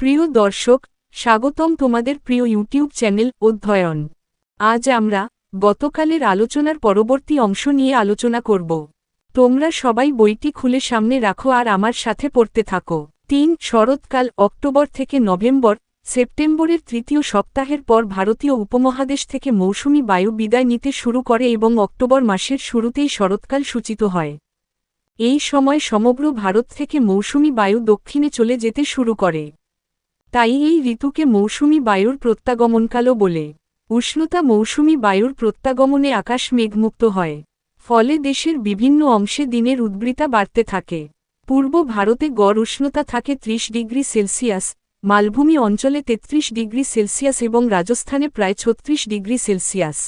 প্রিয় দর্শক, স্বাগতম তোমাদের প্রিয় ইউটিউব চ্যানেল অধ্যয়ন। আজ আমরা গতকালের আলোচনার পরবর্তী অংশ নিয়ে আলোচনা করব। তোমরা সবাই বইটি খুলে সামনে রাখো আর আমার সাথে পড়তে থাকো। তিন শরৎকাল, অক্টোবর থেকে নভেম্বর, সেপ্টেম্বরের তৃতীয় সপ্তাহের পর ভারতীয় উপমহাদেশ থেকে মৌসুমি বায়ু বিদায় নিতে শুরু করে এবং অক্টোবর মাসের শুরুতেই শরৎকাল সূচিত হয়। এই সময় সমগ্র ভারত থেকে মৌসুমি বায়ু দক্ষিণে চলে যেতে শুরু করে। তাই এই ঋতুকে মৌসুমি বায়ুর প্রত্যাগমনকালও বলে। উষ্ণতা মৌসুমি বায়ুর প্রত্যাগমনে আকাশ মেঘমুক্ত হয়। ফলে দেশের বিভিন্ন অংশে দিনের উদ্বৃতা বাড়তে থাকে। পূর্ব ভারতে গড় উষ্ণতা থাকে ৩০ ডিগ্রি সেলসিয়াস, মালভূমি অঞ্চলে ৩৩ ডিগ্রি সেলসিয়াস এবং রাজস্থানে প্রায় ছত্রিশ ডিগ্রি সেলসিয়াস।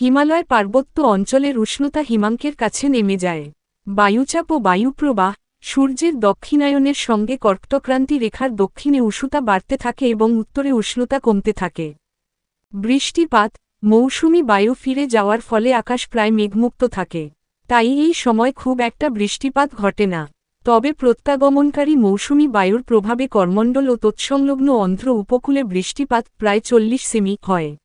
হিমালয় পার্বত্য অঞ্চলের উষ্ণতা হিমাঙ্কের কাছে নেমে যায়। বায়ুচাপ ও বায়ুপ্রবাহ সূর্যের দক্ষিণায়নের সঙ্গে কর্কটক্রান্তি রেখার দক্ষিণে উষ্ণতা বাড়তে থাকে এবং উত্তরে উষ্ণতা কমতে থাকে। বৃষ্টিপাত, মৌসুমি বায়ু ফিরে যাওয়ার ফলে আকাশ প্রায় মেঘমুক্ত থাকে। তাই এই সময় খুব একটা বৃষ্টিপাত ঘটে না। তবে প্রত্যাগমনকারী মৌসুমি বায়ুর প্রভাবে করমণ্ডল ও তৎসংলগ্ন অন্ধ্র উপকূলে বৃষ্টিপাত প্রায় চল্লিশ সেমি হয়।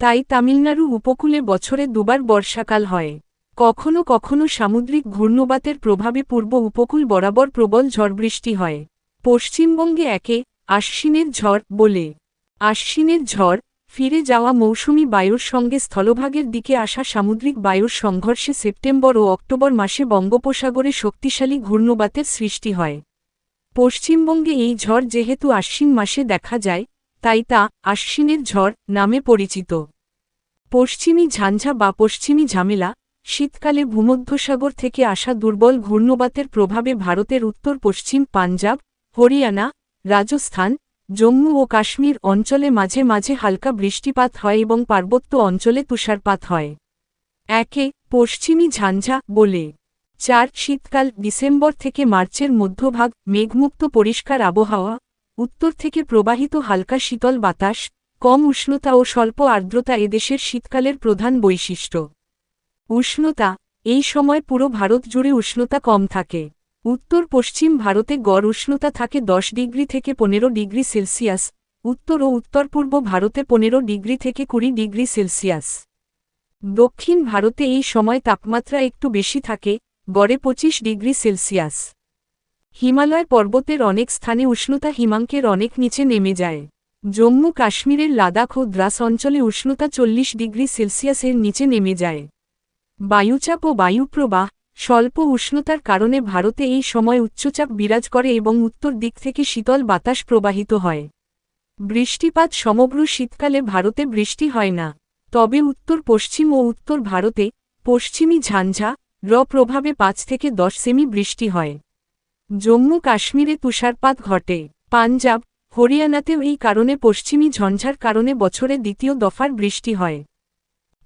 তাই তামিলনাড়ু উপকূলে বছরে দুবার বর্ষাকাল হয়। কখনো কখনো সামুদ্রিক ঘূর্ণবাতের প্রভাবে পূর্ব উপকূল বরাবর প্রবল ঝড়বৃষ্টি হয়। পশ্চিমবঙ্গে একে আশ্বিনের ঝড় বলে। আশ্বিনের ঝড়, ফিরে যাওয়া মৌসুমি বায়ুর সঙ্গে স্থলভাগের দিকে আসা সামুদ্রিক বায়ুর সংঘর্ষে সেপ্টেম্বর ও অক্টোবর মাসে বঙ্গোপসাগরে শক্তিশালী ঘূর্ণবাতের সৃষ্টি হয়। পশ্চিমবঙ্গে এই ঝড় যেহেতু আশ্বিন মাসে দেখা যায়, তাই তা আশ্বিনের ঝড় নামে পরিচিত। পশ্চিমী ঝাঞ্ঝা বা পশ্চিমী ঝামেলা শীতকালে ভূমধ্যসাগর থেকে আসা দুর্বল ঘূর্ণবাতের প্রভাবে ভারতের উত্তর, পশ্চিম পাঞ্জাব, হরিয়ানা, রাজস্থান, জম্মু ও কাশ্মীর অঞ্চলে মাঝে মাঝে হালকা বৃষ্টিপাত হয় এবং পার্বত্য অঞ্চলে তুষারপাত হয়। একে পশ্চিমী ঝাঞ্ঝা বলে। চার শীতকাল ডিসেম্বর থেকে মার্চের মধ্যভাগ মেঘমুক্ত পরিষ্কার আবহাওয়া, উত্তর থেকে প্রবাহিত হালকা শীতল বাতাস, কম উষ্ণতা ও স্বল্প আর্দ্রতা এদেশের শীতকালের প্রধান বৈশিষ্ট্য। উষ্ণতা, এই সময় পুরো ভারত জুড়ে উষ্ণতা কম থাকে। উত্তর পশ্চিম ভারতে গড় উষ্ণতা থাকে দশ ডিগ্রি থেকে পনেরো ডিগ্রি সেলসিয়াস, উত্তর ও উত্তর পূর্ব ভারতে পনেরো ডিগ্রি থেকে কুড়ি ডিগ্রি সেলসিয়াস। দক্ষিণ ভারতে এই সময় তাপমাত্রা একটু বেশি থাকে, গড়ে পঁচিশ ডিগ্রি সেলসিয়াস। হিমালয় পর্বতের অনেক স্থানে উষ্ণতা হিমাঙ্কের অনেক নিচে নেমে যায়। জম্মু কাশ্মীরের লাদাখ ও দ্রাস অঞ্চলে উষ্ণতা চল্লিশ ডিগ্রি সেলসিয়াসের নিচে নেমে যায়। বায়ুচাপ ও বায়ুপ্রবাহ স্বল্প উষ্ণতার কারণে ভারতে এই সময় উচ্চচাপ বিরাজ করে এবং উত্তর দিক থেকে শীতল বাতাস প্রবাহিত হয়। বৃষ্টিপাত সমগ্র শীতকালে ভারতে বৃষ্টি হয় না। তবে উত্তর পশ্চিম ও উত্তর ভারতে পশ্চিমী ঝাঞ্ঝা র প্রভাবে পাঁচ থেকে দশ সেমি বৃষ্টি হয়। জম্মু কাশ্মীরে তুষারপাত ঘটে। পাঞ্জাব, হরিয়ানাতেও এই কারণে পশ্চিমী ঝঞ্ঝার কারণে বছরে দ্বিতীয় দফার বৃষ্টি হয়।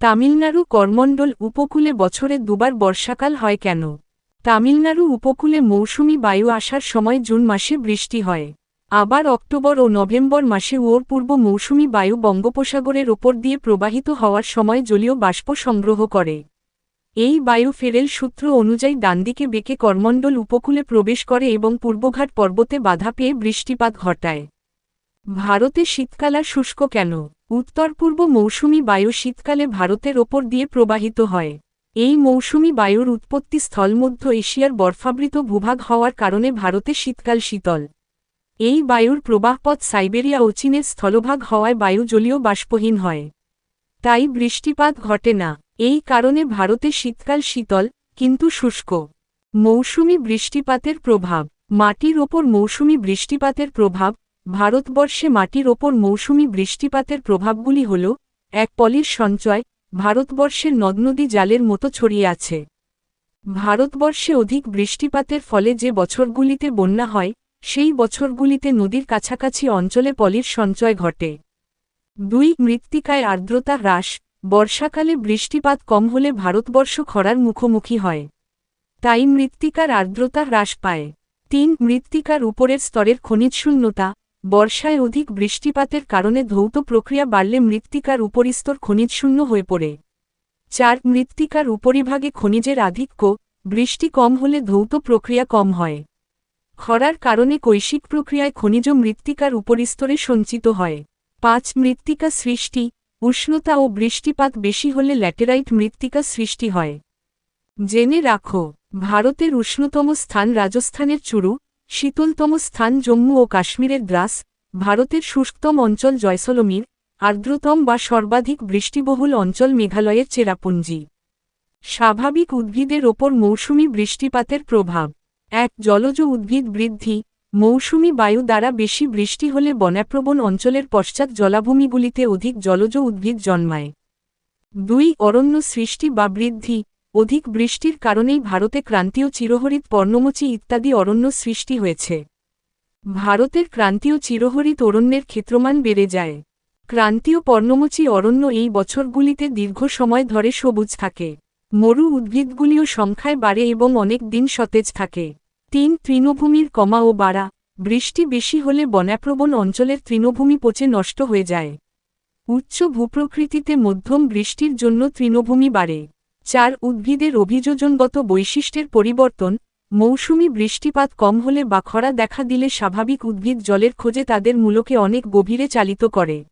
তামিলনাড়ু করমণ্ডল উপকূলে বছরে দুবার বর্ষাকাল হয় কেন? তামিলনাড়ু উপকূলে মৌসুমি বায়ু আসার সময় জুন মাসে বৃষ্টি হয়। আবার অক্টোবর ও নভেম্বর মাসে ওর পূর্ব মৌসুমি বায়ু বঙ্গোপসাগরের ওপর দিয়ে প্রবাহিত হওয়ার সময় জলীয় বাষ্প সংগ্রহ করে। এই বায়ু ফেরেল সূত্র অনুযায়ী ডানদিকে বেঁকে করমণ্ডল উপকূলে প্রবেশ করে এবং পূর্বঘাট পর্বতে বাধা পেয়ে বৃষ্টিপাত ঘটায়। ভারতে শীতকালা শুষ্ক কেন? উত্তর পূর্ব মৌসুমি বায়ু শীতকালে ভারতের ওপর দিয়ে প্রবাহিত হয়। এই মৌসুমি বায়ুর উৎপত্তি স্থল মধ্য এশিয়ার বরফাবৃত ভূভাগ হওয়ার কারণে ভারতে শীতকাল শীতল। এই বায়ুর প্রবাহপথ সাইবেরিয়া ও চীনের স্থলভাগ হওয়ায় বায়ু জলীয় বাষ্পহীন হয়। তাই বৃষ্টিপাত ঘটে না। এই কারণে ভারতে শীতকাল শীতল, কিন্তু শুষ্ক। মৌসুমি বৃষ্টিপাতের প্রভাব। মাটির ওপর মৌসুমি বৃষ্টিপাতের প্রভাব ভারতবর্ষে মাটির ওপর মৌসুমি বৃষ্টিপাতের প্রভাবগুলি হল, এক পলির সঞ্চয়, ভারতবর্ষের নদনদী জালের মতো ছড়িয়ে আছে। ভারতবর্ষে অধিক বৃষ্টিপাতের ফলে যে বছরগুলিতে বন্যা হয়, সেই বছরগুলিতে নদীর কাছাকাছি অঞ্চলে পলির সঞ্চয় ঘটে। দুই মৃত্তিকায় আর্দ্রতা হ্রাস, বর্ষাকালে বৃষ্টিপাত কম হলে ভারতবর্ষ খরার মুখোমুখি হয়। তাই মৃত্তিকার আর্দ্রতা হ্রাস পায়। তিন মৃত্তিকার উপরের স্তরের খনিজ শূন্যতা বর্ষায় অধিক বৃষ্টিপাতের কারণে ধৌত প্রক্রিয়া বাড়লে মৃত্তিকার উপরিস্তর খনিজশূন্য হয়ে পড়ে। চার, মৃত্তিকার উপরিভাগে খনিজের আধিক্য, বৃষ্টি কম হলে ধৌত প্রক্রিয়া কম হয়। খরার কারণে কৈশিক প্রক্রিয়ায় খনিজ মৃত্তিকার উপরিস্তরে সঞ্চিত হয়। পাঁচ, মৃত্তিকা সৃষ্টি, উষ্ণতা ও বৃষ্টিপাত বেশি হলে ল্যাটেরাইট মৃত্তিকা সৃষ্টি হয়। জেনে রাখো, ভারতের উষ্ণতম স্থান রাজস্থানের চুরু শীতলতম স্থান জম্মু ও কাশ্মীরের দ্রাস, ভারতের শুষ্কতম অঞ্চল জয়সলমীর, আর্দ্রতম বা সর্বাধিক বৃষ্টিবহুল অঞ্চল মেঘালয়ের চেরাপুঞ্জি। স্বাভাবিক উদ্ভিদের ওপর মৌসুমি বৃষ্টিপাতের প্রভাব। এক, জলজ উদ্ভিদ বৃদ্ধি। মৌসুমি বায়ু দ্বারা বেশি বৃষ্টি হলে বনাপ্রবণ অঞ্চলের পশ্চাৎ জলাভূমিগুলিতে অধিক জলজ উদ্ভিদ জন্মায়। দুই, অরণ্য সৃষ্টি বা বৃদ্ধি। অধিক বৃষ্টির কারণেই ভারতে ক্রান্তীয় চিরহরিত পর্ণমোচী ইত্যাদি অরণ্য সৃষ্টি হয়েছে। ভারতের ক্রান্তীয় চিরহরিত অরণ্যের ক্ষেত্রমান বেড়ে যায়। ক্রান্তীয় পর্ণমোচী অরণ্য এই বছরগুলিতে দীর্ঘ সময় ধরে সবুজ থাকে। মরু উদ্ভিদগুলিও সংখ্যায় বাড়ে এবং অনেক দিন সতেজ থাকে। তিন তৃণভূমির কমা ও বাড়া, বৃষ্টি বেশি হলে বনাপ্রবণ অঞ্চলের তৃণভূমি পচে নষ্ট হয়ে যায়। উচ্চ ভূপ্রকৃতিতে মধ্যম বৃষ্টির জন্য তৃণভূমি বাড়ে। চার উদ্ভিদের অভিযোজনগত বৈশিষ্ট্যের পরিবর্তন, মৌসুমি বৃষ্টিপাত কম হলে বা খরা দেখা দিলে স্বাভাবিক উদ্ভিদ জলের খোঁজে তাদের মূলকে অনেক গভীরে চালিত করে।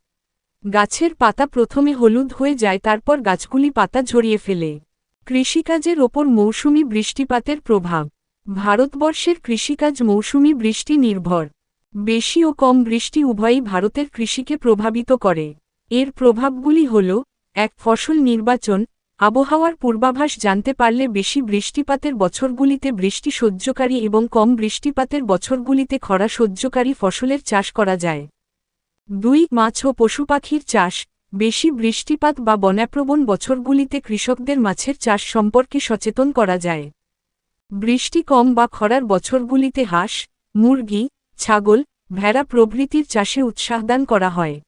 গাছের পাতা প্রথমে হলুদ হয়ে যায়, তারপর গাছগুলি পাতা ঝরিয়ে ফেলে। কৃষিকাজের ওপর মৌসুমি বৃষ্টিপাতের প্রভাব। ভারতবর্ষের কৃষিকাজ মৌসুমি বৃষ্টি নির্ভর। বেশি ও কম বৃষ্টি উভয়ই ভারতের কৃষিকে প্রভাবিত করে। এর প্রভাবগুলি হল, এক, ফসল নির্বাচন আবহাওয়ার পূর্বাভাস জানতে পারলে বেশি বৃষ্টিপাতের বছরগুলিতে বৃষ্টি সহ্যকারী এবং কম বৃষ্টিপাতের বছরগুলিতে খরা সহ্যকারী ফসলের চাষ করা যায়। দুই, মাছ ও পশু পাখির চাষ। বেশি বৃষ্টিপাত বা বন্যাপ্রবণ বছরগুলিতে কৃষকদের মাছের চাষ সম্পর্কে সচেতন করা যায়। বৃষ্টি কম বা খরার বছরগুলিতে হাঁস, মুরগি, ছাগল, ভেড়া প্রভৃতির চাষে উৎসাহদান করা হয়।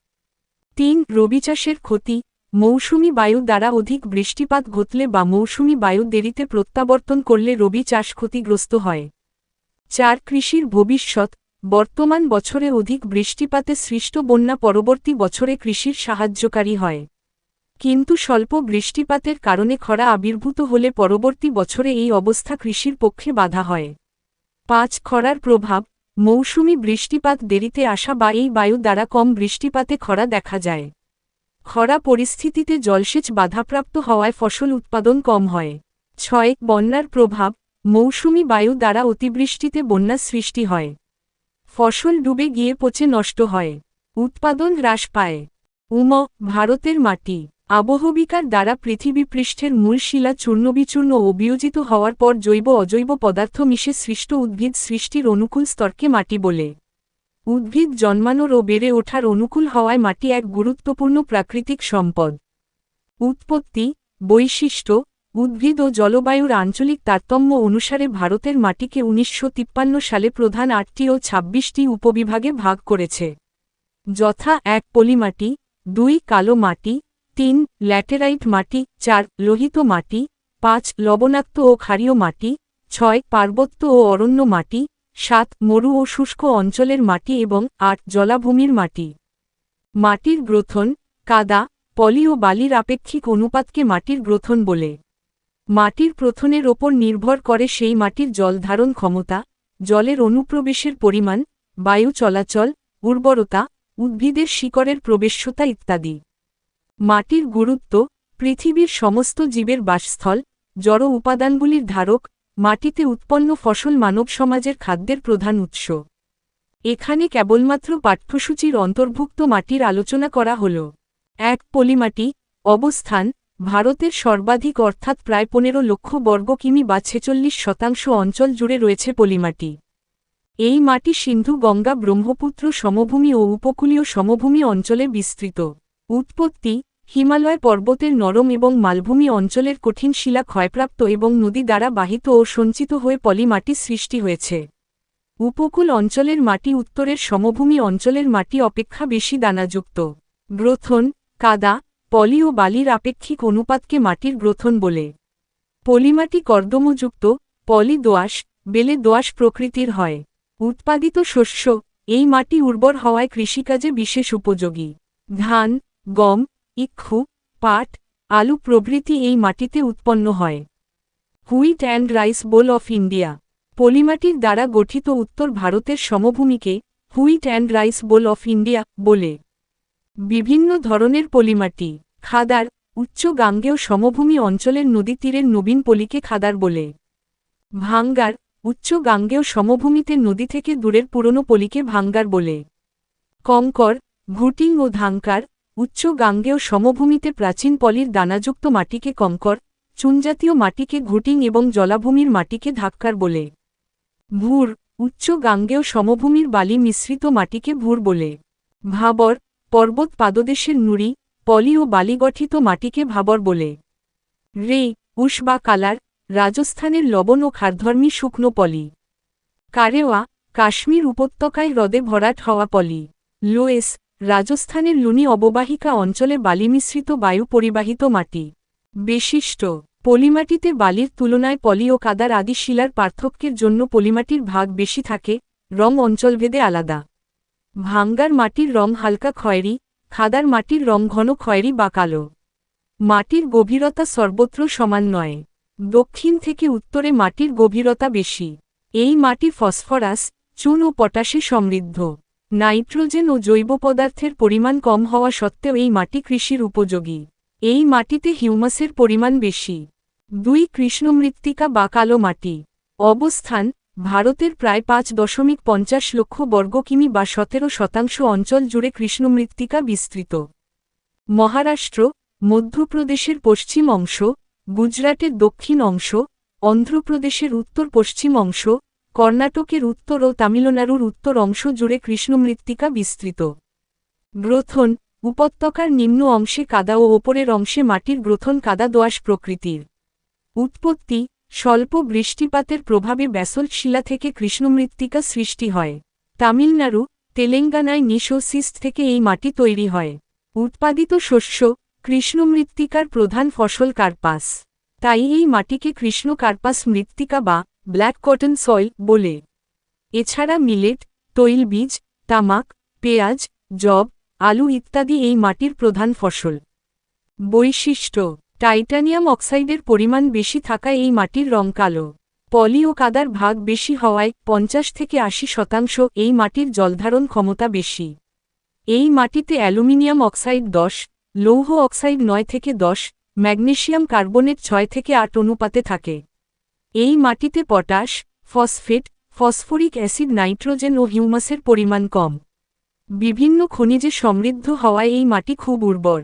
তিন, রবি চাষের ক্ষতি। মৌসুমি বায়ু দ্বারা অধিক বৃষ্টিপাত ঘটলে বা মৌসুমি বায়ু দেরিতে প্রত্যাবর্তন করলে রবি চাষ ক্ষতিগ্রস্ত হয়। চার, কৃষির ভবিষ্যৎ। বর্তমান বছরে অধিক বৃষ্টিপাতে সৃষ্ট বন্যা পরবর্তী বছরে কৃষির সাহায্যকারী হয়। কিন্তু স্বল্প বৃষ্টিপাতের কারণে খরা আবির্ভূত হলে পরবর্তী বছরে এই অবস্থা কৃষির পক্ষে বাধা হয়। পাঁচ, খরার প্রভাব। মৌসুমি বৃষ্টিপাত দেরিতে আসা বা এই বায়ু দ্বারা কম বৃষ্টিপাতে খরা দেখা যায়। খরা পরিস্থিতিতে জলসেচ বাধাপ্রাপ্ত হওয়ায় ফসল উৎপাদন কম হয়। ছয়, বন্যার প্রভাব, মৌসুমি বায়ু দ্বারা অতিবৃষ্টিতে বন্যা সৃষ্টি হয়। ফসল ডুবে গিয়ে পচে নষ্ট হয়। উৎপাদন হ্রাস পায়। উম, ভারতের মাটি, আবহবিকার দ্বারা পৃথিবীপৃষ্ঠের মূল শিলা চূর্ণবিচূর্ণ ও বিয়োজিত হওয়ার পর জৈব অজৈব পদার্থ মিশে সৃষ্ট উদ্ভিদ সৃষ্টির অনুকূল স্তরকে মাটি বলে। উদ্ভিদ জন্মানোর ও বেড়ে ওঠার অনুকূল হওয়ায় মাটি এক গুরুত্বপূর্ণ প্রাকৃতিক সম্পদ। উৎপত্তি, বৈশিষ্ট্য, উদ্ভিদ ও জলবায়ুর আঞ্চলিক তারতম্য অনুসারে ভারতের মাটিকে উনিশশো তিপ্পান্ন সালে প্রধান আটটি ও ২৬টি উপবিভাগে ভাগ করেছে। যথা এক, পলিমাটি, দুই, কালো মাটি, তিন, ল্যাটেরাইট মাটি, চার, লোহিত মাটি, পাঁচ, লবণাক্ত ও ক্ষারীয় মাটি, ছয়, পার্বত্য ও অরণ্য মাটি সাত, মরু ও শুষ্ক অঞ্চলের মাটি এবং আট, জলাভূমির মাটি। মাটির গ্রথন, কাদা, পলি ও বালির আপেক্ষিক অনুপাতকে মাটির গ্রথন বলে। মাটির প্রথনের ওপর নির্ভর করে সেই মাটির জল ধারণ ক্ষমতা, জলের অনুপ্রবেশের পরিমাণ, বায়ু চলাচল, উর্বরতা, উদ্ভিদের শিকড়ের প্রবেশ্যতা ইত্যাদি। মাটির গুরুত্ব, পৃথিবীর সমস্ত জীবের বাসস্থল, জড় উপাদানগুলির ধারক মাটিতে উৎপন্ন ফসল মানব সমাজের খাদ্যের প্রধান উৎস। এখানে কেবলমাত্র পাঠ্যসূচির অন্তর্ভুক্ত মাটির আলোচনা করা হল। এক, পলিমাটি, অবস্থান, ভারতের সর্বাধিক অর্থাৎ প্রায় পনেরো লক্ষ বর্গ কিমি বা ছেচল্লিশ শতাংশ অঞ্চল জুড়ে রয়েছে পলিমাটি। এই মাটি সিন্ধু, গঙ্গা, ব্রহ্মপুত্র, সমভূমি ও উপকূলীয় সমভূমি অঞ্চলে বিস্তৃত। উৎপত্তি হিমালয় পর্বতের নরম এবং মালভূমি অঞ্চলের কঠিন শিলা ক্ষয়প্রাপ্ত এবং নদী দ্বারা বাহিত ও সঞ্চিত হয়ে পলি মাটি সৃষ্টি হয়েছে। উপকূল অঞ্চলের মাটি উত্তরের সমভূমি অঞ্চলের মাটি অপেক্ষা বেশি দানাযুক্ত। গ্রথন, কাদা, পলি ও বালির আপেক্ষিক অনুপাতকে মাটির গ্রথন বলে। পলিমাটি কর্দমযুক্ত, পলি দোয়াশ বেলে দোয়াশ প্রকৃতির হয়। উৎপাদিত শস্য, এই মাটি উর্বর হওয়ায় কৃষিকাজে বিশেষ উপযোগী। ধান, গম ইক্ষু, পাট, আলু প্রভৃতি এই মাটিতে উৎপন্ন হয়। Wheat and rice bowl of India, পলিমাটির দ্বারা গঠিত উত্তর ভারতের সমভূমিকে wheat and rice bowl of India বলে। বিভিন্ন ধরনের পলিমাটি, খাদার, উচ্চ গাঙ্গেয় সমভূমি অঞ্চলের নদী তীরের নবীন পলিকে খাদার বলে। ভাঙ্গার, উচ্চ গাঙ্গেয় সমভূমিতে নদী থেকে দূরের পুরনো পলিকে ভাঙ্গার বলে। কঙ্কর, ঘুটিং ও ধাঙ্কার উচ্চ গাঙ্গেয় সমভূমিতে প্রাচীন পলির দানাযুক্ত মাটিকে কঙ্কর, চুনজাতীয় মাটিকে ঘুটিং এবং জলাভূমির মাটিকে ধাক্কার বলে। ভুর, উচ্চ গাঙ্গেয় সমভূমির বালি মিশ্রিত মাটিকে ভুর বলে। ভাবর, পর্বত পাদদেশের নুড়ি, পলি ও বালি গঠিত মাটিকে ভাবর বলে। রে, উষ বা কালার, রাজস্থানের লবণ ও খারধর্মী শুকনো পলি। কারেওয়া, কাশ্মীর উপত্যকায় হ্রদে ভরাট হওয়া পলি। লোয়েস রাজস্থানের লুনি অববাহিকা অঞ্চলে বালি মিশ্রিত বায়ু পরিবাহিত মাটি। বিশিষ্ট। পলিমাটিতে বালির তুলনায় পলি ও কাদার আদি শিলার পার্থক্যের জন্য পলিমাটির ভাগ বেশি থাকে, রং অঞ্চলভেদে আলাদা। ভাঙ্গার মাটির রং হালকা খয়েরি, খাদার মাটির রং ঘন খয়েরি বা কালো। মাটির গভীরতা সর্বত্র সমান নয়। দক্ষিণ থেকে উত্তরে মাটির গভীরতা বেশি। এই মাটি ফসফরাস, চুন ও পটাশে সমৃদ্ধ। নাইট্রোজেন ও জৈব পদার্থের পরিমাণ কম হওয়া সত্ত্বেও এই মাটি কৃষির উপযোগী। এই মাটিতে হিউমাসের পরিমাণ বেশি। দুই কৃষ্ণমৃত্তিকা বা কালো মাটি। অবস্থান, ভারতের প্রায় পাঁচ দশমিক পঞ্চাশ লক্ষ বর্গ কিমি বা সতেরো শতাংশ অঞ্চল জুড়ে কৃষ্ণমৃত্তিকা বিস্তৃত। মহারাষ্ট্র, মধ্যপ্রদেশের পশ্চিম অংশ, গুজরাটের দক্ষিণ অংশ, অন্ধ্রপ্রদেশের উত্তর পশ্চিম অংশ কর্ণাটকের উত্তর ও তামিলনাড়ুর উত্তর অংশ জুড়ে কৃষ্ণমৃত্তিকা বিস্তৃত। গ্রথন, উপত্যকার নিম্ন অংশে কাদা ও ওপরের অংশে মাটির গ্রথন কাদা দোয়াশ প্রকৃতির। উৎপত্তি, স্বল্প বৃষ্টিপাতের প্রভাবে ব্যাসল্ট শিলা থেকে কৃষ্ণমৃত্তিকা সৃষ্টি হয়। তামিলনাড়ু, তেলেঙ্গানায় নিশোসিস্ট থেকে এই মাটি তৈরি হয়। উৎপাদিত শস্য, কৃষ্ণমৃত্তিকার প্রধান ফসল কার্পাস। তাই এই মাটিকে কৃষ্ণ কার্পাস মৃত্তিকা বা ব্ল্যাক কটন সয়েল বলে। এছাড়া মিলেট তৈলবীজ তামাক, পেঁয়াজ জব আলু ইত্যাদি এই মাটির প্রধান ফসল। বৈশিষ্ট্য, টাইটানিয়াম অক্সাইডের পরিমাণ বেশি থাকায় এই মাটির রং কালো। পলি ও কাদার ভাগ বেশি হওয়ায় পঞ্চাশ থেকে আশি শতাংশ এই মাটির জলধারণ ক্ষমতা বেশি। এই মাটিতে অ্যালুমিনিয়াম অক্সাইড দশ, লৌহ অক্সাইড নয় থেকে দশ ম্যাগনেশিয়াম কার্বনেট ছয় থেকে আট অনুপাতে থাকে। এই মাটিতে potash, phosphate, phosphoric acid, nitrogen ও হিউমাসের পরিমাণ কম। বিভিন্ন খনিজে সমৃদ্ধ হওয়ায় এই মাটি খুব উর্বর।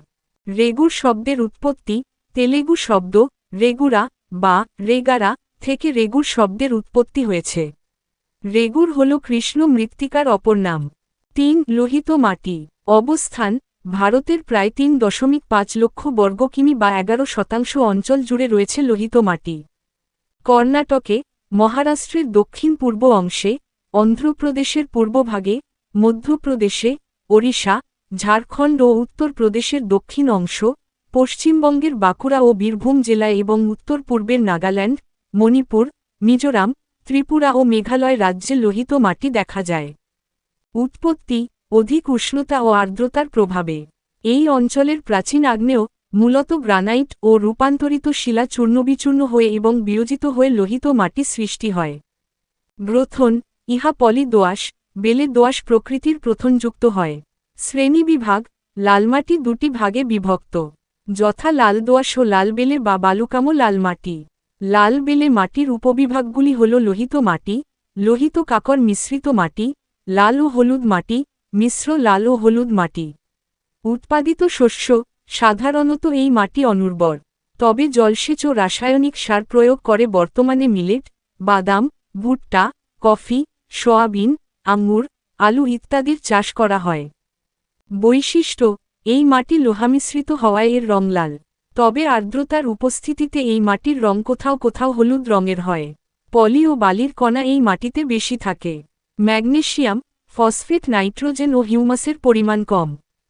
রেগুর শব্দের উৎপত্তি, তেলেগু শব্দ, রেগুরা বা রেগারা থেকে রেগুর শব্দের উৎপত্তি হয়েছে। রেগুর হল কৃষ্ণ মৃত্তিকার অপর নাম। তিন লোহিত মাটি। অবস্থান, ভারতের প্রায় তিন দশমিক পাঁচ লক্ষ বর্গ কিমি বা এগারো শতাংশ অঞ্চল জুড়ে রয়েছে লোহিত মাটি। কর্ণাটকে, মহারাষ্ট্রের দক্ষিণ পূর্ব অংশে, অন্ধ্রপ্রদেশের পূর্বভাগে মধ্যপ্রদেশে, ওড়িশা, ঝাড়খণ্ড ও উত্তরপ্রদেশের দক্ষিণ অংশ, পশ্চিমবঙ্গের বাঁকুড়া ও বীরভূম জেলায় এবং উত্তর পূর্বের নাগাল্যান্ড, মণিপুর, মিজোরাম, ত্রিপুরা ও মেঘালয় রাজ্যে লোহিত মাটি দেখা যায়। উৎপত্তি, অধিক উষ্ণতা ও আর্দ্রতার প্রভাবে, এই অঞ্চলের প্রাচীন আগ্নেয় মূলত গ্রানাইট ও রূপান্তরিত শিলা চূর্ণবিচূর্ণ হয়ে এবং বিয়োজিত হয়ে লোহিত মাটি সৃষ্টি হয়। গ্রথন ইহা পলি দোয়াশ বেলে দোয়াশ প্রকৃতির প্রথনযুক্ত হয়। শ্রেণীবিভাগ, লালমাটি দুটি ভাগে বিভক্ত। যথা লাল দোয়াশ ও লাল বেলে বা বালুকামো লাল মাটি লাল বেলে মাটির উপবিভাগগুলি হল লোহিত মাটি, লোহিত কাকর মিশ্রিত মাটি, লাল ও হলুদ মাটি, মিশ্র লাল ও হলুদ মাটি। উৎপাদিত শস্য সাধারণত এই মাটি অনুর্বর, তবে জলসেচ ও রাসায়নিক সার প্রয়োগ করে বর্তমানে মিলেট, বাদাম, ভুট্টা, কফি, সয়াবিন আঙুর আলু ইত্যাদির চাষ করা হয়। বৈশিষ্ট্য, এই মাটি লোহামিশ্রিত হওয়ায় এর রং লাল, তবে আর্দ্রতার উপস্থিতিতে এই মাটির রং কোথাও কোথাও হলুদ রঙের হয়। পলি ও বালির কণা এই মাটিতে বেশি থাকে। ম্যাগনেশিয়াম ফসফেট, নাইট্রোজেন ও হিউমাসের পরিমাণ কম।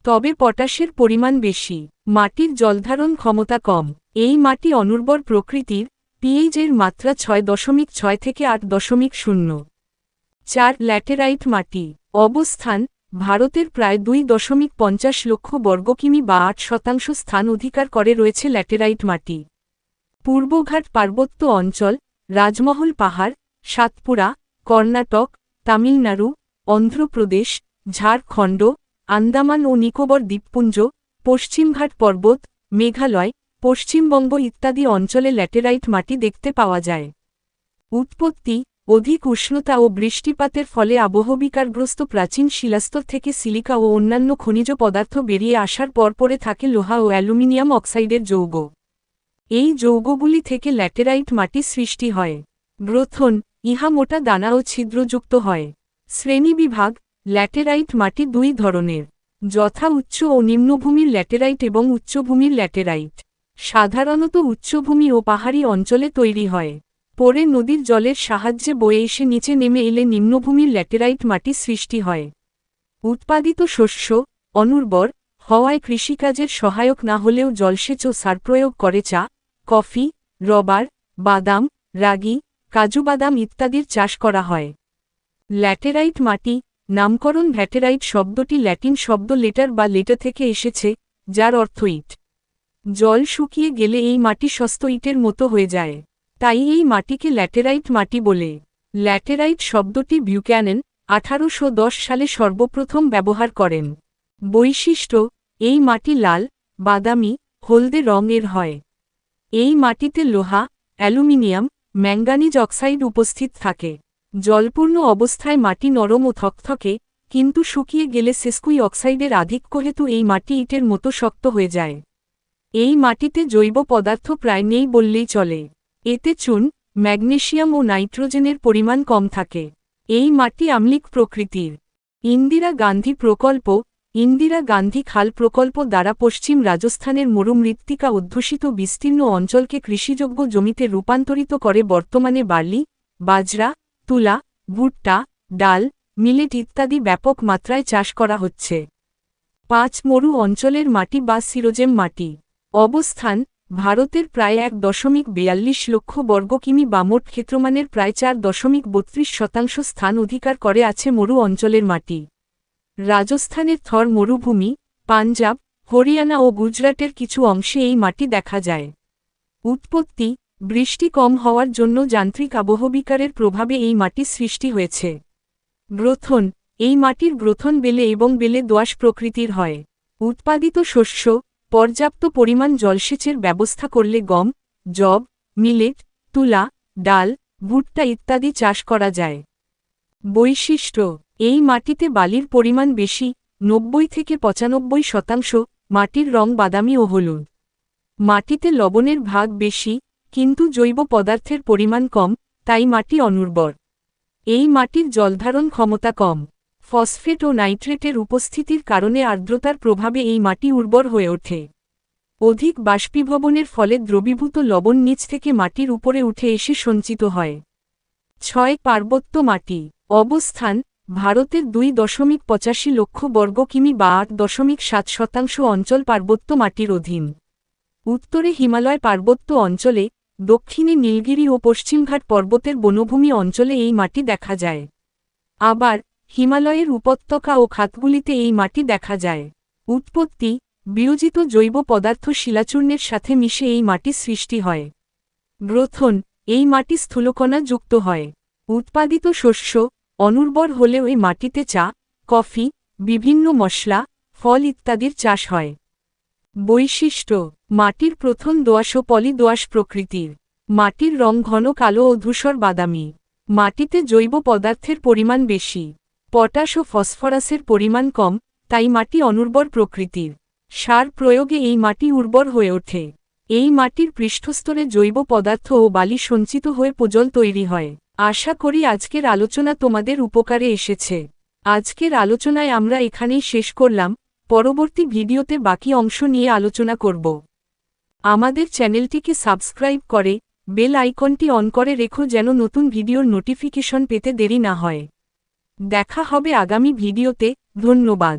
তবে পটাশের পরিমাণ বেশি, মাটির জলধারণ ক্ষমতা কম। এই মাটি অনুর্বর প্রকৃতির পিএইচের মাত্রা ছয় দশমিক ছয় থেকে আট দশমিক শূন্য। চার ল্যাটেরাইট মাটি, অবস্থান, ভারতের প্রায় দুই দশমিক পঞ্চাশ লক্ষ বর্গকিমি বা আট শতাংশ স্থান অধিকার করে রয়েছে ল্যাটেরাইট মাটি। পূর্বঘাট পার্বত্য অঞ্চল, রাজমহল পাহাড়, সাতপুরা, কর্ণাটক, তামিলনাড়ু, অন্ধ্রপ্রদেশ, ঝাড়খণ্ড আন্দামান ও নিকোবর দ্বীপপুঞ্জ, পশ্চিমঘাট পর্বত, মেঘালয়, পশ্চিমবঙ্গ ইত্যাদি অঞ্চলে ল্যাটেরাইট মাটি দেখতে পাওয়া যায়। উৎপত্তি, অধিক উষ্ণতা ও বৃষ্টিপাতের ফলে আবহবিকারগ্রস্ত প্রাচীন শিলাস্তর থেকে সিলিকা ও অন্যান্য খনিজ পদার্থ বেরিয়ে আসার পর পরে থাকে লোহা ও অ্যালুমিনিয়াম অক্সাইডের যৌগ। এই যৌগগুলি থেকে ল্যাটেরাইট মাটি সৃষ্টি হয়। গ্রথন, ইহা মোটা দানা ও ছিদ্রযুক্ত হয়। শ্রেণীবিভাগ ল্যাটেরাইট মাটি দুই ধরনের, যথা উচ্চ ও নিম্নভূমির ল্যাটেরাইট এবং উচ্চভূমির ল্যাটেরাইট। সাধারণত উচ্চভূমি ও পাহাড়ি অঞ্চলে তৈরি হয়। পরে নদীর জলের সাহায্যে বয়ে এসে নিচে নেমে এলে নিম্নভূমির ল্যাটেরাইট মাটি সৃষ্টি হয়। উৎপাদিত শস্য, অনুর্বর, হওয়ায় কৃষিকাজের সহায়ক না হলেও জলসেচ ও সার প্রয়োগ করে চা, কফি, রবার, বাদাম, রাগি, কাজু বাদাম ইত্যাদির চাষ করা হয়। ল্যাটেরাইট মাটি নামকরণ ভ্যাটেরাইট শব্দটি ল্যাটিন শব্দ লেটার বা লেটা থেকে এসেছে, যার অর্থ ইট। জল শুকিয়ে গেলে এই মাটি সস্ত ইটের মতো হয়ে যায়। তাই এই মাটিকে ল্যাটেরাইট মাটি বলে। ল্যাটেরাইট শব্দটি বিউক্যানেন আঠারোশো দশ সালে সর্বপ্রথম ব্যবহার করেন। বৈশিষ্ট্য, এই মাটি লাল, বাদামি, হলদে রঙের হয়। এই মাটিতে লোহা, অ্যালুমিনিয়াম ম্যাঙ্গানিজ অক্সাইড উপস্থিত থাকে। জলপূর্ণ অবস্থায় মাটি নরম ও থকথকে, কিন্তু শুকিয়ে গেলে সেস্কুই অক্সাইডের আধিক্য হেতু এই মাটি ইটের মতো শক্ত হয়ে যায়। এই মাটিতে জৈব পদার্থ প্রায় নেই বললেই চলে। এতে চুন, ম্যাগনেশিয়াম ও নাইট্রোজেনের পরিমাণ কম থাকে। এই মাটি আম্লিক প্রকৃতির। ইন্দিরা গান্ধী প্রকল্প, ইন্দিরা গান্ধী খাল প্রকল্প দ্বারা পশ্চিম রাজস্থানের মরুমৃত্তিকা অধ্যুষিত বিস্তীর্ণ অঞ্চলকে কৃষিযোগ্য জমিতে রূপান্তরিত করে বর্তমানে বার্লি, বাজরা তুলা, ভুট্টা, ডাল, মিলেট ইত্যাদি ব্যাপক মাত্রায় চাষ করা হচ্ছে। পাঁচ মরু অঞ্চলের মাটি বা সিরোজেম মাটি। অবস্থান, ভারতের প্রায় এক দশমিক বিয়াল্লিশ লক্ষ বর্গ কিমি বা মোট ক্ষেত্রমানের প্রায় চার দশমিক বত্রিশ শতাংশ স্থান অধিকার করে আছে মরু অঞ্চলের মাটি। রাজস্থানের থর মরুভূমি, পাঞ্জাব, হরিয়ানা ও গুজরাটের কিছু অংশে এই মাটি দেখা যায়। উৎপত্তি বৃষ্টি কম হওয়ার জন্য যান্ত্রিক আবহবিকারের প্রভাবে এই মাটি সৃষ্টি হয়েছে। গ্রথন এই মাটির গ্রথন বেলে এবং বেলে দোয়াশ প্রকৃতির হয়। উৎপাদিত শস্য, পর্যাপ্ত পরিমাণ জলসেচের ব্যবস্থা করলে গম জব মিলেট, তুলা, ডাল, ভুট্টা ইত্যাদি চাষ করা যায়। বৈশিষ্ট্য, এই মাটিতে বালির পরিমাণ বেশি, নব্বই থেকে পঁচানব্বই শতাংশ, মাটির রং বাদামি ও হলুদ। মাটিতে লবণের ভাগ বেশি কিন্তু জৈব পদার্থের পরিমাণ কম, তাই মাটি অনুর্বর। এই মাটির জলধারণ ক্ষমতা কম। ফসফেট ও নাইট্রেটের উপস্থিতির কারণে আর্দ্রতার প্রভাবে এই মাটি উর্বর হয়ে ওঠে। অধিক বাষ্পীভবনের ফলে দ্রবীভূত লবণ নিচ থেকে মাটির উপরে উঠে এসে সঞ্চিত হয়। ছয় পার্বত্য মাটি। অবস্থান, ভারতের দুই দশমিক পঁচাশি লক্ষ বর্গ কিমি বা আট দশমিক সাত শতাংশ অঞ্চল পার্বত্য মাটির অধীন। উত্তরে হিমালয় পার্বত্য অঞ্চলে দক্ষিণে নীলগিরি ও পশ্চিমঘাট পর্বতের বনভূমি অঞ্চলে এই মাটি দেখা যায়। আবার, হিমালয়ের উপত্যকা ও খাতগুলিতে এই মাটি দেখা যায়। উৎপত্তি, বিয়োজিত জৈব পদার্থ শিলাচূর্ণের সাথে মিশে এই মাটি সৃষ্টি হয়। গ্রথন, এই মাটি স্থূলকণা যুক্ত হয়। উৎপাদিত শস্য, অনুর্বর হলেও এই মাটিতে চা, কফি, বিভিন্ন মশলা, ফল ইত্যাদির চাষ হয়। বৈশিষ্ট্য, মাটির প্রথম দোয়াশ ও পলিদোয়াশ প্রকৃতির। মাটির রং ঘন কালো ও ধূসর বাদামি। মাটিতে জৈব পদার্থের পরিমাণ বেশি। পটাশ ও ফসফরাসের পরিমাণ কম, তাই মাটি অনুর্বর প্রকৃতির। সার প্রয়োগে এই মাটি উর্বর হয়ে ওঠে। এই মাটির পৃষ্ঠস্তরে জৈব পদার্থ ও বালি সঞ্চিত হয়ে পোজল তৈরি হয়। আশা করি আজকের আলোচনা তোমাদের উপকারে এসেছে। আজকের আলোচনায় আমরা এখানেই শেষ করলাম। পরবর্তী ভিডিওতে বাকি অংশ নিয়ে আলোচনা করব। আমাদের চ্যানেলটিকে সাবস্ক্রাইব করে বেল আইকনটি অন করে রেখো যেন নতুন ভিডিওর নোটিফিকেশন পেতে দেরি না হয়। দেখা হবে আগামী ভিডিওতে। ধন্যবাদ।